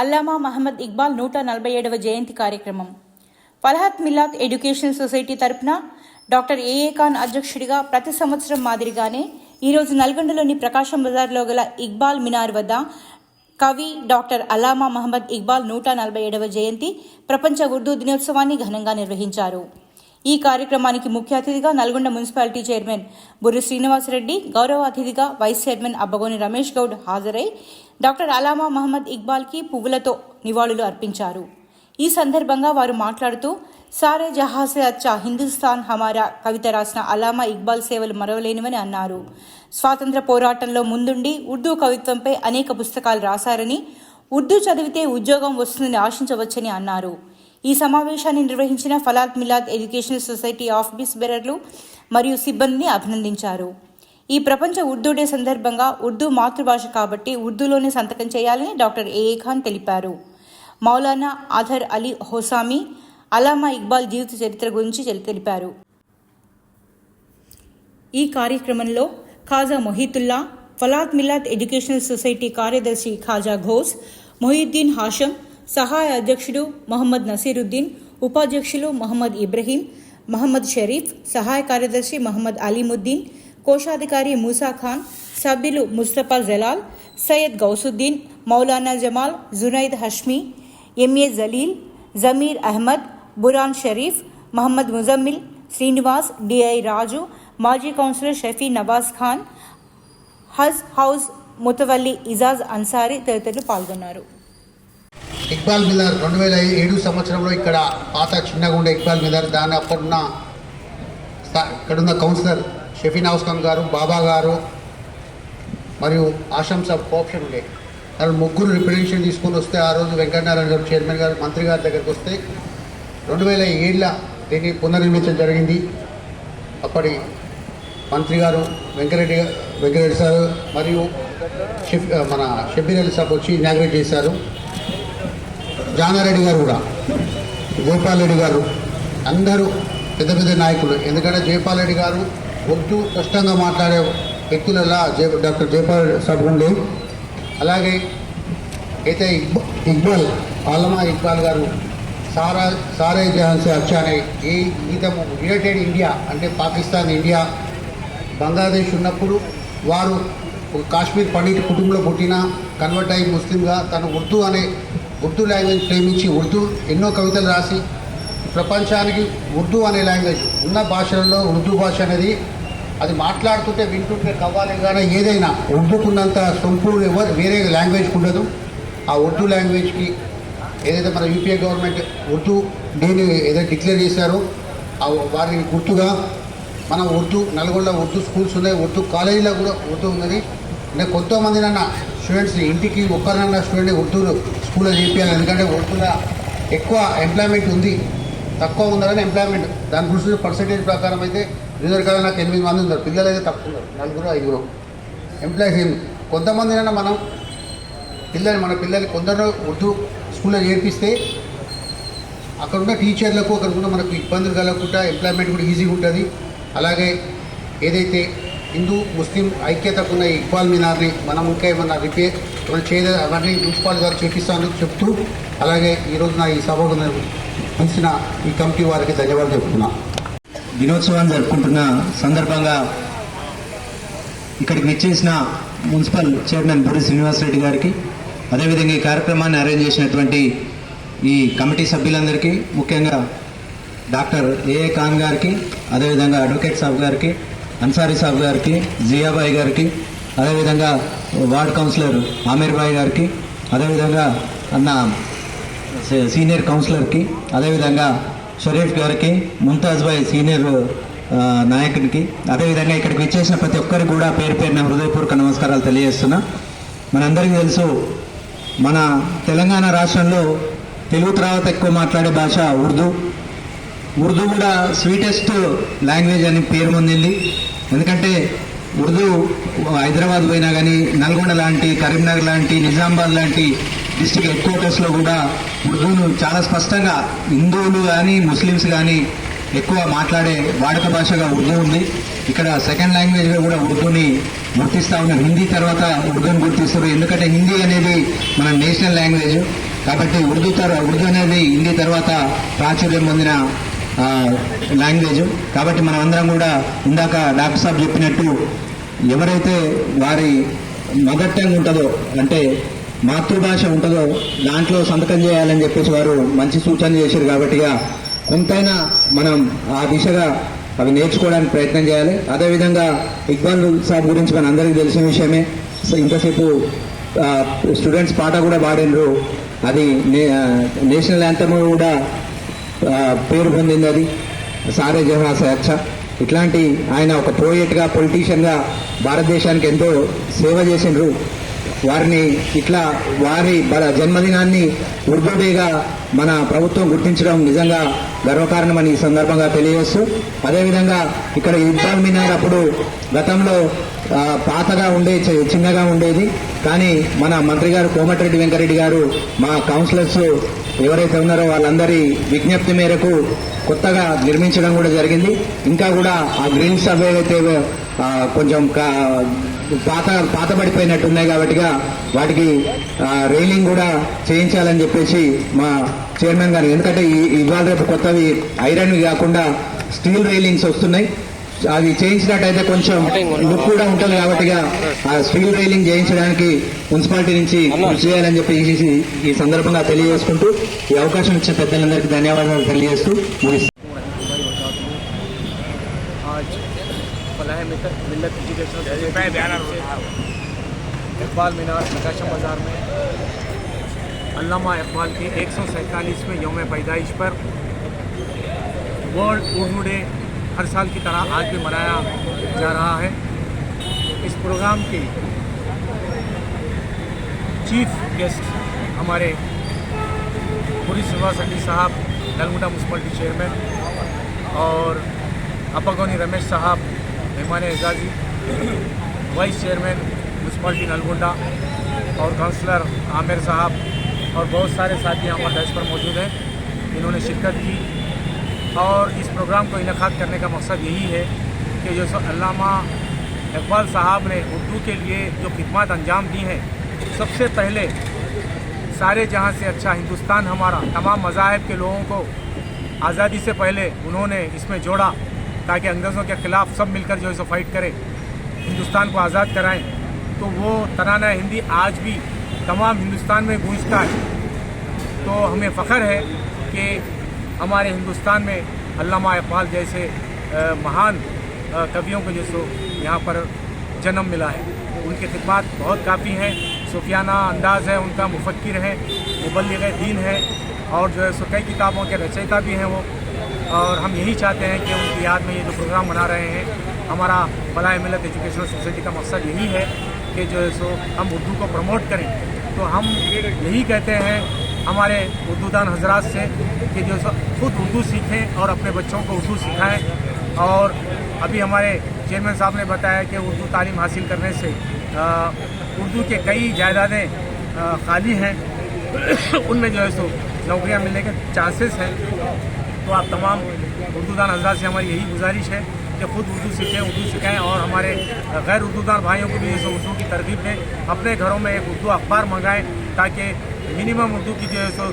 అల్లామా మహమ్మద్ ఇక్బాల్ నూట నలభై ఏడవ జయంతి కార్యక్రమం. ఫలహత్ మిల్లాత్ ఎడ్యుకేషన్ సొసైటీ తరపున డాక్టర్ ఏఏ ఖాన్ అధ్యక్షుడిగా ప్రతి సంవత్సరం మాదిరిగానే ఈరోజు నల్గొండలోని ప్రకాశం బజార్లో గల ఇక్బాల్ మినార్ వద్ద కవి డాక్టర్ అల్లామా మహమ్మద్ ఇక్బాల్ నూట నలభై ఏడవ జయంతి ప్రపంచ ఉర్దూ దినోత్సవాన్ని ఘనంగా నిర్వహించారు. ఈ కార్యక్రమానికి ముఖ్య అతిథిగా నల్గొండ మున్సిపాలిటీ చైర్మన్ బుర్రి శ్రీనివాసరెడ్డి గౌరవ అతిథిగా వైస్ చైర్మన్ అబ్బగోని రమేష్ గౌడ్ హాజరై డాక్టర్ అలామా మహమ్మద్ ఇక్బాల్కి పువ్వులతో నివాళులు అర్పించారు. ఈ సందర్భంగా వారు మాట్లాడుతూ సారే జహాసే అచ్చా హిందుస్థాన్ హమారా కవిత రాసిన అలామా ఇక్బాల్ సేవలు మరవలేనివని అన్నారు. స్వాతంత్ర పోరాటంలో ముందుండి ఉర్దూ కవిత్వంపై అనేక పుస్తకాలు రాశారని ఉర్దూ చదివితే ఉద్యోగం వస్తుందని ఆశించవచ్చని అన్నారు. ఈ సమావేశాన్ని నిర్వహించిన Falat Milad educational society office బెరర్లు మరియు సిబ్బందిని అభినందించారు. ఈ ప్రపంచ ఉర్దూ డే సందర్భంగా ఉర్దూ మాతృభాష కాబట్టి ఉర్దూలోనే సంతకం చేయాలని డాక్టర్ ఏఏ ఖాన్ తెలిపారు. మౌలానా ఆధర్ అలీ హోసామి అలామా ఇక్బాల్ జీవిత చరిత్ర గురించి తెలిపారు. ఈ కార్యక్రమంలో ఖాజా మొహీతుల్లా ఫలాత్ మిలాద్ ఎడ్యుకేషనల్ సొసైటీ కార్యదర్శి ఖాజా ఘోస్ మొహిద్దీన్ హాషం సహాయ అధ్యక్షుడు మొహమ్మద్ నసీరుద్దీన్ ఉపాధ్యక్షులు మొహమ్మద్ ఇబ్రహీం మహమ్మద్ షరీఫ్ సహాయ కార్యదర్శి మహమ్మద్ అలీముద్దీన్ కోశాధికారి మూసా ఖాన్ సభ్యులు ముస్తఫా జలాల్ సయ్యద్ గౌసుద్దీన్ మౌలానా జమాల్ జునైద్ హష్మీ ఎంఏ జలీల్ జమీర్ అహ్మద్ బురాన్ షరీఫ్ మహమ్మద్ ముజమ్మిల్ శ్రీనివాస్ డిఐ రాజు మాజీ కౌన్సిలర్ షఫీ నవాజ్ ఖాన్ హజ్ హౌస్ ముతవల్లి ఇజాజ్ అన్సారీ తదితరులు పాల్గొన్నారు ఇక్బాల్ మిల్లర్ రెండు వేల ఏడు సంవత్సరంలో ఇక్కడ పాత చిన్నగా ఉండే ఇక్బాల్ మిల్లర్ దాని అప్పుడున్న ఇక్కడున్న కౌన్సిలర్ షఫీన్ హౌస్ గారు బాబా గారు మరియు ఆశంస సాబ్ కోఆప్షన్ ఉండే. వాళ్ళు ముగ్గురు రిప్రజెంటేషన్ తీసుకొని వస్తే ఆ రోజు వెంకటనారాయణ గారు చైర్మన్ గారు మంత్రి గారి దగ్గరికి వస్తే రెండు వేల ఏళ్ళ దీన్ని పునర్నిర్మించడం జరిగింది. అప్పటి మంత్రి గారు వెంకరెడ్డి వెంకరెడ్డి సార్ మరియు షెఫ్ మన షబ్బీర్ అలీ సాబ్ వచ్చి ఇనాగ్రేట్ చేశారు. జానారెడ్డి గారు కూడా జయపాల్ రెడ్డి గారు అందరూ పెద్ద పెద్ద నాయకులు. ఎందుకంటే జయపాల్ రెడ్డి గారు ఒట్టు స్పష్టంగా మాట్లాడే వ్యక్తులలా జయ డాక్టర్ జయపాల్ సాబ్ ఉండే. అలాగే అయితే ఇక్బాల్ ఆలమా ఇక్బాల్ గారు సారా సారే జహాన్ సే అచ్చా అనే ఈ గీతము యునైటెడ్ ఇండియా అంటే పాకిస్తాన్ ఇండియా బంగ్లాదేశ్ ఉన్నప్పుడు వారు కాశ్మీర్ పండిట్ కుటుంబంలో పుట్టిన కన్వర్ట్ అయ్యి ముస్లింగా తను ఉర్దూ అనే ఉర్దూ లాంగ్వేజ్ ప్రేమించి ఉర్దూ ఎన్నో కవితలు రాసి ప్రపంచానికి ఉర్దూ అనే లాంగ్వేజ్ ఉన్న భాషలలో ఉర్దూ భాష అనేది అది మాట్లాడుతుంటే వింటుంటే కవ్వాలి కానీ ఏదైనా ఉర్దూకున్నంత సొంపు ఎవరు వేరే లాంగ్వేజ్కి ఉండదు. ఆ ఉర్దూ లాంగ్వేజ్కి ఏదైతే మన యూపీఏ గవర్నమెంట్ ఉర్దూ డేని ఏదైతే డిక్లేర్ చేశారో ఆ వారిని గుర్తుగా మన ఉర్దూ నల్గొండ ఉర్దూ స్కూల్స్ ఉన్నాయి ఉర్దూ కాలేజీలో కూడా ఉర్దూ ఉన్నది. కొంతమంది కొంతమందినన్న స్టూడెంట్స్ని ఇంటికి ఒక్కరన్నా స్టూడెంట్ ఉర్దూ స్కూల్లో చేపించాలి ఎందుకంటే ఉర్దూలో ఎక్కువ ఎంప్లాయ్మెంట్ ఉంది. తక్కువ ఉందని ఎంప్లాయ్మెంట్ దాని గురించి పర్సంటేజ్ ప్రకారం అయితే రిజర్వ్ కాలం నాకు ఎనిమిది మంది ఉన్నారు. పిల్లలు అయితే తక్కువ ఉన్నారు. నలుగురు ఐదుగురు. ఎంప్లాయీస్ ఏం కొంతమందినైనా మనం పిల్లలు మన పిల్లలు కొందరు ఉర్దూ స్కూల్లో చేర్పిస్తే అక్కడ ఉన్న టీచర్లకు అక్కడ ఉన్న మనకు ఇబ్బందులు కలగకుండా ఎంప్లాయ్మెంట్ కూడా ఈజీగా ఉంటుంది. అలాగే ఏదైతే హిందూ ముస్లిం ఐక్యతకున్న ఈ ఇక్బాల్ మినార్ని మనం ఇంకా ఏమన్నా రిపేర్ ఏమైనా చేయలే అవన్నీ మున్సిపాల్ గారు చూపిస్తాను చెప్తూ అలాగే ఈరోజు నా ఈ సభకు పిలిచిన ఈ కమిటీ వారికి ధన్యవాదాలు చెప్తున్నా దినోత్సవాన్ని జరుపుకుంటున్న సందర్భంగా ఇక్కడికి విచ్చేసిన మున్సిపల్ చైర్మన్ బుర్రి శ్రీనివాసరెడ్డి గారికి అదేవిధంగా ఈ కార్యక్రమాన్ని అరేంజ్ చేసినటువంటి ఈ కమిటీ సభ్యులందరికీ ముఖ్యంగా డాక్టర్ ఏఏ ఖాన్ గారికి అదేవిధంగా అడ్వకేట్ సాబ్ గారికి అన్సారీ సాబ్ గారికి జియాబాయి గారికి అదేవిధంగా వార్డ్ కౌన్సిలర్ ఆమీర్ బాయ్ గారికి అదేవిధంగా అన్న సీనియర్ కౌన్సిలర్కి అదేవిధంగా షరీఫ్ గారికి ముంతాజ్ బాయ్ సీనియర్ నాయకునికి అదేవిధంగా ఇక్కడికి వచ్చేసిన ప్రతి ఒక్కరికి కూడా పేరు పేరున హృదయపూర్వక నమస్కారాలు తెలియజేస్తున్నా. మనందరికీ తెలుసు మన తెలంగాణ రాష్ట్రంలో తెలుగు తర్వాత ఎక్కువ మాట్లాడే భాష ఉర్దూ. ఉర్దూ కూడా స్వీటెస్ట్ లాంగ్వేజ్ అని పేరు పొందింది. ఎందుకంటే ఉర్దూ హైదరాబాద్ పోయినా కానీ నల్గొండ లాంటి కరీంనగర్ లాంటి నిజామాబాద్ లాంటి డిస్టిక్ హెడ్ క్వార్టర్స్లో కూడా ఉర్దూను చాలా స్పష్టంగా హిందువులు కానీ ముస్లిమ్స్ కానీ ఎక్కువ మాట్లాడే వాడుక భాషగా ఉర్దూ ఉంది. ఇక్కడ సెకండ్ లాంగ్వేజ్గా కూడా ఉర్దూని గుర్తిస్తా ఉన్నారు హిందీ తర్వాత ఉర్దూని గుర్తిస్తారు. ఎందుకంటే హిందీ అనేది మన నేషనల్ లాంగ్వేజ్ కాబట్టి ఉర్దూ తర్వాత ఉర్దూ అనేది హిందీ తర్వాత ప్రాచుర్యం పొందిన లాంగ్వేజ్ కాబట్టి మనం అందరం కూడా ఇందాక డాక్టర్ సాబ్ చెప్పినట్టు ఎవరైతే వారి మదర్ టంగ్ ఉంటుందో అంటే మాతృభాష ఉంటుందో దాంట్లో సంతకం చేయాలని చెప్పేసి వారు మంచి సూచన చేశారు కాబట్టిగా కొంతైనా మనం ఆ దిశగా అవి నేర్చుకోవడానికి ప్రయత్నం చేయాలి. అదేవిధంగా ఇక్బాల్ సాబ్ గురించి మన అందరికీ తెలిసిన విషయమే. ఇంతసేపు స్టూడెంట్స్ పాట కూడా పాడినరు అది నే- నేషనల్ యాంథమ్ కూడా పేరు పొందింది అది. సారే జహా సే ఇట్లాంటి ఆయన ఒక పోయేట్గా పొలిటీషియన్గా భారతదేశానికి ఎంతో సేవ చేసిండ్రు. వారిని ఇట్లా వారి బల జన్మదినాన్ని ఉర్దూ డేగా మన ప్రభుత్వం గుర్తించడం నిజంగా గర్వకారణమని ఈ సందర్భంగా తెలియజేస్తూ అదేవిధంగా ఇక్కడ యుద్ధాల మినార్ అప్పుడు గతంలో పాతగా ఉండే చి- చిన్నగా ఉండేది. కానీ మన మంత్రి గారు కోమటిరెడ్డి వెంకరెడ్డి గారు మా కౌన్సిలర్స్ ఎవరైతే ఉన్నారో వాళ్ళందరి విజ్ఞప్తి మేరకు కొత్తగా నిర్మించడం కూడా జరిగింది. ఇంకా కూడా ఆ గ్రీన్ సర్వే అయితే కొంచెం కా- పాత పాత పడిపోయినట్టున్నాయి కాబట్టిగా వాటికి రైలింగ్ కూడా చేయించాలని చెప్పేసి మా చైర్మన్ గారు. ఎందుకంటే ఇవాళ రేపు కొత్తవి ఐరన్ కాకుండా స్టీల్ రైలింగ్స్ వస్తున్నాయి. అది చేయించినట్టయితే కొంచెం లుక్ కూడా ఉంటుంది కాబట్టి ఆ స్టీల్ రైలింగ్ చేయించడానికి మున్సిపాలిటీ నుంచి కృషి చేయాలని చెప్పి ఈ- ఈ సందర్భంగా తెలియజేసుకుంటూ ఈ అవకాశం ఇచ్చిన పెద్దలందరికీ ధన్యవాదాలు తెలియజేస్తూ ముగిస్తాను आज फलाह मित- मिल्लत एजुकेशनल सोसाइटी इकबाल मीनार प्रकाशम बाज़ार में अल्लामा इकबाल के एक सौ सैंतालीसवें योम पैदाइश पर वर्ल्ड उर्दू डे हर साल की तरह आज भी मनाया जा रहा है। इस प्रोग्राम के चीफ गेस्ट हमारे पुरी श्रीनिवास रेड्डी साहब, नलगुंडा म्यूनसिपलिटी चेयरमैन और अपागोनी रमेश साहब, मेहमान एजाजी वाइस चेयरमैन म्यूनसिपालिटी नलगुंडा, और काउंसलर आमिर साहब, और बहुत सारे साथी हमारे दस पर मौजूद हैं। इन्होंने शिरकत की। और इस प्रोग्राम को इनका करने का मकसद यही है कि जो सो अल्लामा इकबाल साहब ने उर्दू के लिए जो खिदमत अंजाम दी हैं, सबसे पहले सारे जहाँ से अच्छा हिंदुस्तान हमारा, तमाम मज़ाहब के लोगों को आज़ादी से पहले उन्होंने इसमें जोड़ा ताकि अंग्रेज़ों के ख़िलाफ़ सब मिलकर जो है फाइट करें, हिंदुस्तान को आज़ाद कराएँ। तो वो तराना हिंदी आज भी तमाम हिंदुस्तान में गूंजता है। तो हमें फ़ख्र है कि हमारे हिंदुस्तान में अल्लामा इकबाल जैसे महान कवियों को जो सो, यहाँ पर जन्म मिला है। उनके खिदमत बहुत काफ़ी हैं। सूफियाना अंदाज़ है, उनका मुफक्र है मुबलिग दीन है और जो है सो, कई किताबों के रचयिता भी हैं वो। और हम यही चाहते हैं कि उनकी याद में ये जो प्रोग्राम मना रहे हैं, हमारा फलाह मिलत एजुकेशनल सोसाइटी का मकसद यही है कि जो है सो, हम उर्दू को प्रमोट करें। तो हम यही कहते हैं हमारे उर्दूदान हजरात से कि जो खुद उर्दू सीखें और अपने बच्चों को उर्दू सिखाएँ। और अभी हमारे चेयरमैन साहब ने बताया कि उर्दू तालीम हासिल करने से उर्दू के कई जायदादें खाली हैं। उनमें जो है सो नौकरियाँ मिलने के चांसेस हैं। तो आप तमाम उर्दूदान हजरात से हमारी यही गुजारिश है कि खुद उर्दू सीखें, उर्दू सिखाएँ और हमारे गैर उर्दूदान भाइयों को भी जैसे उर्दू की तरगीब दें। अपने घरों में एक उर्दू अखबार मंगाएँ ताकि मिनिमम उर्दू की जो है सो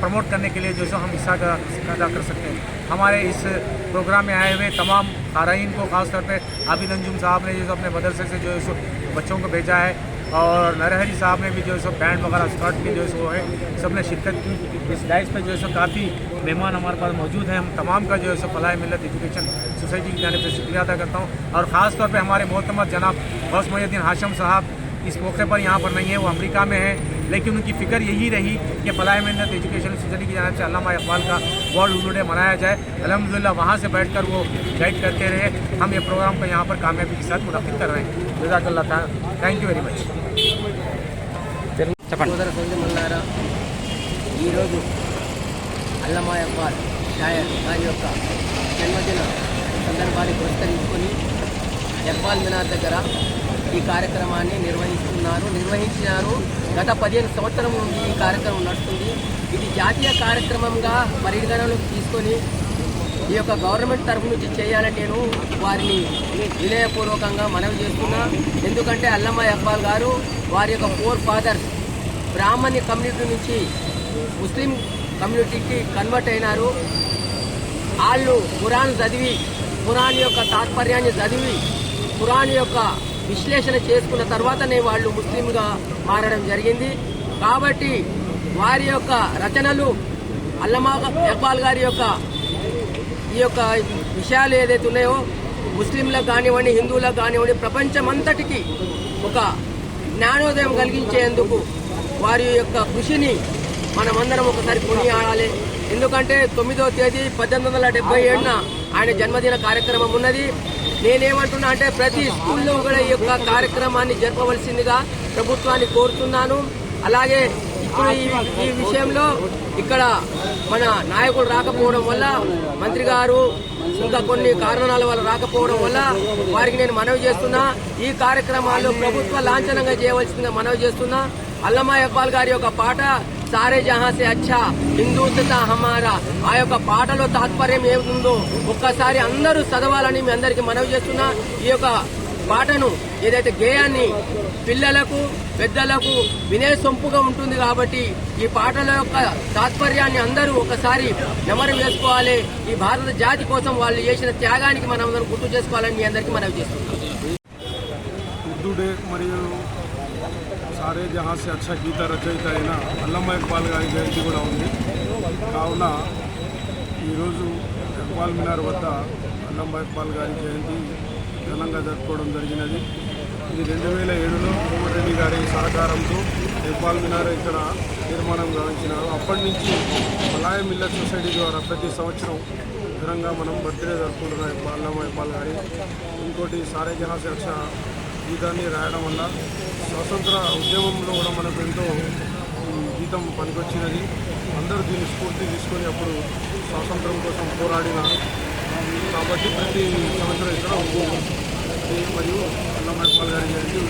प्रमोट करने के लिए जो है सो हम हिस्सा अदा कर सकते हैं। हमारे इस प्रोग्राम में आए हुए तमाम खाराइन को खासतौर पर आबिद अंजुम साहब ने जो है अपने मदरसे से जो है सो बच्चों को भेजा है और नरहरी साहब ने भी जो है सो बैंड वगैरह स्कर्ट की जो है सो है। सबने शिरकत की। इस डाइस पे जो है सो काफ़ी मेहमान हमारे पास मौजूद हैं। हम तमाम का जो है सो फलाह मिलत एजुकेशन सोसाइटी की जाने से शुक्रिया अदा करता हूँ। और ख़ास तौर पे हमारे मोहतमद जनाब गौस मोहुद्दीन हाशम साहब इस मौके पर यहाँ पर नहीं है वो अमेरिका में है लेकिन उनकी फ़िक्र यही रही कि फलाह मिलत एजुकेशन सोसाइटी की जाने से अल्लामा इकबाल का वर्ल्ड उर्दू डे मनाया जाए अलहमदिल्ला वहाँ से बैठ कर वो गाइड करते रहे हम ये प्रोग्राम को यहाँ पर कामयाबी के साथ मुनद कर रहे हैं जजाकल्ला थैंक यू वेरी मच సోదర సోదరులారా ఈరోజు అల్లమా అబ్బాల్ షాయర్ గారి యొక్క జన్మదిన సందర్భాన్ని పురస్కరించుకొని జగ్బాల్ మినార్ దగ్గర ఈ కార్యక్రమాన్ని నిర్వహిస్తున్నారు. నిర్వహించినారు. గత పదిహేను సంవత్సరం నుండి ఈ కార్యక్రమం నడుస్తుంది. ఇది జాతీయ కార్యక్రమంగా పరిగణనలోకి తీసుకొని ఈ యొక్క గవర్నమెంట్ తరఫు నుంచి చేయాలని నేను వారిని వినయపూర్వకంగా మనవి చేస్తున్నా. ఎందుకంటే అల్లమ్మ ఇక్బాల్ గారు వారి యొక్క ఫోర్ ఫాదర్స్ బ్రాహ్మణ్య కమ్యూనిటీ నుంచి ముస్లిం కమ్యూనిటీకి కన్వర్ట్ అయినారు. వాళ్ళు ఖురాన్ చదివి ఖురాన్ యొక్క తాత్పర్యాన్ని చదివి ఖురాన్ యొక్క విశ్లేషణ చేసుకున్న తర్వాతనే వాళ్ళు ముస్లింగా మారడం జరిగింది. కాబట్టి వారి యొక్క రచనలు అల్లమా ఇక్బాల్ గారి యొక్క ఈ యొక్క విషయాలు ఏదైతే ఉన్నాయో ముస్లింలకు కానివ్వండి హిందువులకు కానివ్వండి ప్రపంచమంతటికి ఒక జ్ఞానోదయం కలిగించేందుకు వారి యొక్క కృషిని మనమందరం ఒకసారి కొనియాడాలి. ఎందుకంటే తొమ్మిదో తేదీ పద్దెనిమిది వందల డెబ్బై ఏడున ఆయన జన్మదిన కార్యక్రమం ఉన్నది. నేనేమంటున్నా అంటే ప్రతి స్కూల్లో కూడా ఈ యొక్క కార్యక్రమాన్ని జరపవలసిందిగా ప్రభుత్వాన్ని కోరుతున్నాను. అలాగే ఇప్పుడు ఈ ఈ విషయంలో ఇక్కడ మన నాయకుడు రాకపోవడం వల్ల మంత్రి గారు ఇంకా కొన్ని కారణాల వల్ల రాకపోవడం వల్ల వారికి నేను మనవి చేస్తున్నా. ఈ కార్యక్రమాల్లో ప్రభుత్వ లాంఛనంగా చేయవలసిందిగా మనవి చేస్తున్నా. అల్లమా ఇక్బాల్ గారి యొక్క పాట సారే జహాసే అచ్చా హిందూతత హమారా ఆ యొక్క పాటలో తాత్పర్యం ఏముందో ఒక్కసారి అందరూ చదవాలని మీ అందరికీ మనవి చేస్తున్నా ఈ యొక్క పాటను ఏదైతే గేయాన్ని పిల్లలకు పెద్దలకు వినే సొంపుగా ఉంటుంది కాబట్టి ఈ పాటల యొక్క తాత్పర్యాన్ని అందరూ ఒకసారి నెమరు వేసుకోవాలి. ఈ భారత జాతి కోసం వాళ్ళు చేసిన త్యాగానికి మనం అందరం గుర్తు చేసుకోవాలని మీ అందరికీ మనవి చేస్తున్నాం. మరియు సారే జహాస్ అక్ష అచ్చా గీత రచయిత అయిన అల్లమ్మ ఇక్బాల్ గారి జయంతి కూడా ఉంది. కావున ఈరోజు ఇక్బాల్ మినార్ వద్ద అల్లమ్మ ఇక్బాల్ గారి జయంతి ఘనంగా జరుపుకోవడం జరిగినది. ఇది రెండు వేల ఏడులో కోమటిరెడ్డి గారి సహకారంతో ఇక్బాల్ మినార్ ఇక్కడ నిర్మాణం గావించినారు అప్పటి నుంచి మలాయ మిల్లర్ సొసైటీ ద్వారా ప్రతి సంవత్సరం ఘనంగా మనం బర్త్డే జరుపుకుంటున్నాం ఇక్బాల్ అల్లమ్మ ఇక్బాల్ గారి. ఇంకోటి సారే జహాస్ అక్ష అచ్చా గీతాన్ని రాయడం వల్ల స్వతంత్ర ఉద్యమంలో కూడా మనకు ఎంతో జీతం గీతం పనికొచ్చినది. అందరూ దీన్ని స్ఫూర్తి తీసుకొని అప్పుడు స్వాతంత్రం కోసం పోరాడిన కాబట్టి ప్రతి సంవత్సరం ఇక్కడ మరియు అల్లమ్మ గారి జయంతి.